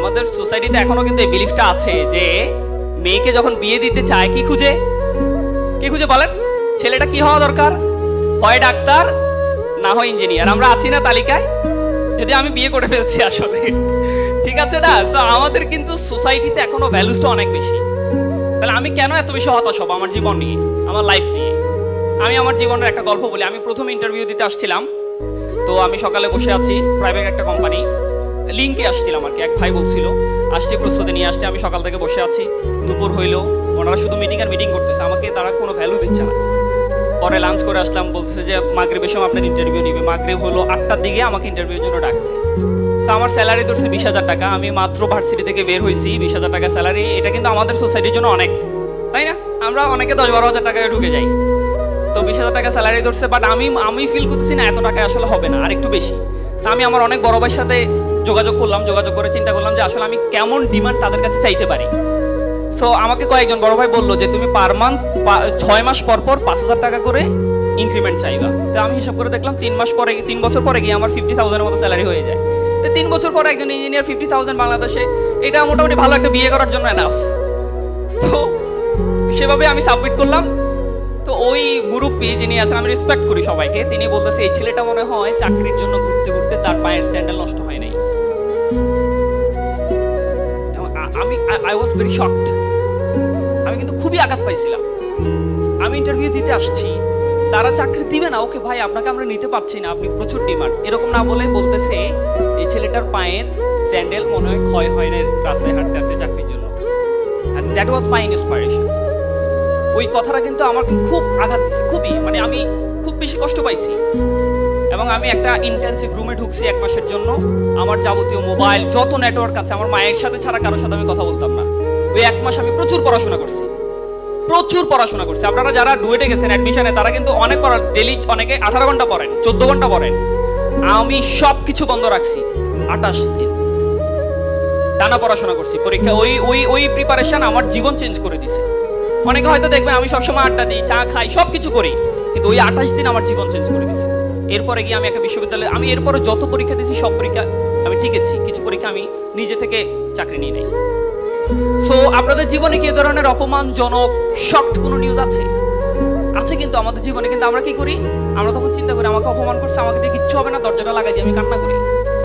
আমাদের সোসাইটিতে এখনও কিন্তু এই বিলিফটা আছে যে মেয়েকে যখন বিয়ে দিতে চায়, কি খুঁজে? কি খুঁজে বলেন? ছেলেটা কি হওয়া দরকার? হয় ডাক্তার, না হয় ইঞ্জিনিয়ার আমরা আছি না তালিকায়। যদি আমি বিয়ে করে ফেলছি আসলে। ঠিক আছে না? আমাদের কিন্তু সোসাইটিতে এখনও ভ্যালুসটা অনেক বেশি। তাহলে আমি কেন এত বেশি হতাশ হব আমার জীবন নিয়ে, আমার লাইফ নিয়ে? আমি আমার জীবনের একটা গল্প বলি। আমি প্রথম ইন্টারভিউ দিতে আসছিলাম। তো আমি সকালে বসে আছি প্রাইভেট একটা কোম্পানি লিঙ্কে আসছিলাম আর কি, এক ভাই বলছিল, আসছি প্রস্তুতি নিয়ে, আসছে, আমি সকাল থেকে বসে আছি। দুপুর হইল, ওনারা শুধু মিটিং আর মিটিং করতেছে, আমাকে তারা কোনো ভ্যালু দিচ্ছে না। পরে লাঞ্চ করে আসলাম বলছে যে, মাগরিবের সময় আপনার ইন্টারভিউ নিবে। মাগরিব হলো আটটার দিকে আমাকে ইন্টারভিউর জন্য ডাকছে। তো আমার স্যালারি ধরছে বিশ হাজার টাকা, আমি মাত্র ভার্সিটি থেকে বের হয়েছি বিশ হাজার টাকা স্যালারি এটা কিন্তু আমাদের সোসাইটির জন্য অনেক, তাই না? আমরা অনেকে দশ বারো হাজার টাকায় ঢুকে যাই। তো বিশ হাজার টাকা স্যালারি ধরছে বাট আমি আমি ফিল করতেছি না এত টাকা আসলে হবে না আর একটু বেশি। তা আমি আমার অনেক বড় ভাইয়ের সাথে যোগাযোগ করলাম, যোগাযোগ করে চিন্তা করলাম যে আসলে আমি কেমন ডিমান্ড তাদের কাছে চাইতে পারি। সো আমাকে কয়েকজন বড় ভাই বলল যে তুমি পার মান্থ ছয় মাস পর পর পাঁচ হাজার টাকা করে ইনক্রিমেন্ট চাইবা। তো আমি হিসাব করে দেখলাম তিন মাস পরে, তিন বছর পরে গিয়ে আমার ফিফটি থাউজেন্ডের মতো স্যালারি হয়ে যায়। তো তিন বছর পরে একজন ইঞ্জিনিয়ার ফিফটি থাউজেন্ড বাংলাদেশে, এটা মোটামুটি ভালো একটা বিয়ে করার জন্য এনাফ তো সেভাবে আমি সাবমিট করলাম। তো ওই মুরব্বী যিনি আছেন, আমি রেসপেক্ট করি সবাইকে। তিনি বলতেছে, এই ছেলেটা মনে হয় চাকরির জন্য ঘুরতে তার পায়ের স্যান্ডেল নষ্ট হয় নাই। আমি আই ওয়াজ ভেরি শকড আমি কিন্তু খুবই আঘাত পাইছিলাম। আমি ইন্টারভিউ দিতে আসছি। তারা চাকরি দিবে না। ওকে ভাই, আপনাকে আমরা নিতে পারছি না। আপনি প্রচুর ডিমান্ড এরকম না বলে বলতেছে, এই ছেলেটার পায়ের স্যান্ডেল মনে হয় ক্ষয় হয় না রাস্তায় হাঁটতে হাঁটতে চাকরির জন্য। দ্যাট ওয়াজ মাই ইন্সপাইরেশন ওই কথাটা কিন্তু আমাকে খুব আঘাত দিচ্ছে খুবই। মানে আমি খুব বেশি কষ্ট পাইছি। এবং আমি একটা ইন্টেন্সিভ রুমে ঢুকছি এক মাসের জন্য। আমার যাবতীয় মোবাইল যত নেটওয়ার্ক আছে, আমার মায়ের সাথে ছাড়া কারোর সাথে আমি কথা বলতাম না। ওই এক মাস আমি প্রচুর পড়াশোনা করছি। প্রচুর পড়াশোনা করছি। আপনারা যারা ডুয়েটে গেছেন অ্যাডমিশনে তারা কিন্তু অনেক পড়া ডেলি অনেকে আঠারো ঘণ্টা পড়েন, চোদ্দ ঘণ্টা পড়েন। আমি সব কিছু বন্ধ রাখছি। আঠাশ দিন। টানা পড়াশোনা করছি। পরীক্ষা ওই ওই ওই প্রিপারেশন আমার জীবন চেঞ্জ করে দিছে। অনেকে হয়তো দেখবেন, আমি সবসময় আড্ডা দিই, চা খাই সব কিছু করি। কিন্তু ওই আঠাশ দিন আমার জীবন চেঞ্জ করে দিছে। এরপরে গিয়ে আমি একটা বিশ্ববিদ্যালয়ে, আমি এরপরে যত পরীক্ষা দিয়েছি, সব পরীক্ষা আমি ঠিকেছি কিছু পরীক্ষা আমি নিজে থেকে চাকরি নিয়ে নেই। সো আপনাদের জীবনে কি ধরনের অপমানজনক শক্ট কোনো নিউজ আছে? আছে কিন্তু আমাদের জীবনে, কিন্তু আমরা কি করি? আমরা তখন চিন্তা করি, আমাকে অপমান করছে, আমাকে দিয়ে কিচ্ছু হবে না, দরজাটা লাগাই আমি কান্না করি।